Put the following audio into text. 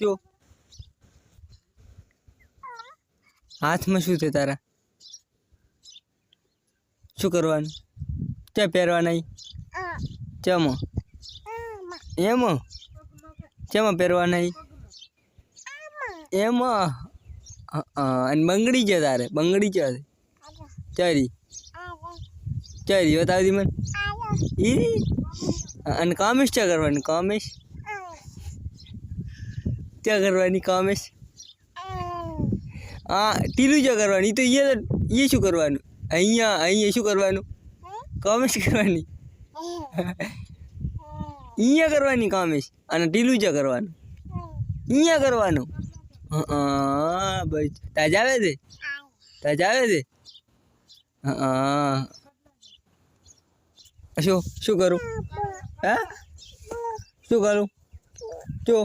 જો. હાથમાં શું છે તારા? શું કરવાનું? ક્યાં પહેરવાના? ચેમાં? એમાં? ચેમાં પહેરવાના? એમાં? અને બંગડી છે તારે બંગડી છે. ચારી? ચારી બતાવી મને. ઈ? અને કામેશ ચા કરવાની? કામેશ? ક્યાં કરવાની કામેશ હા ટીલું ક્યાં કરવાની તો એ એ શું કરવાનું અહીંયા અહીંયા શું કરવાનું કામેશ કરવાની અહીંયા કરવાની કામેશ અને ટીલું ક્યાં કરવાનું અહીંયા કરવાનું હા ભાઈ તાજ આવે છે તાજ આવે છે હા શું શું કરું હે શું કરું જો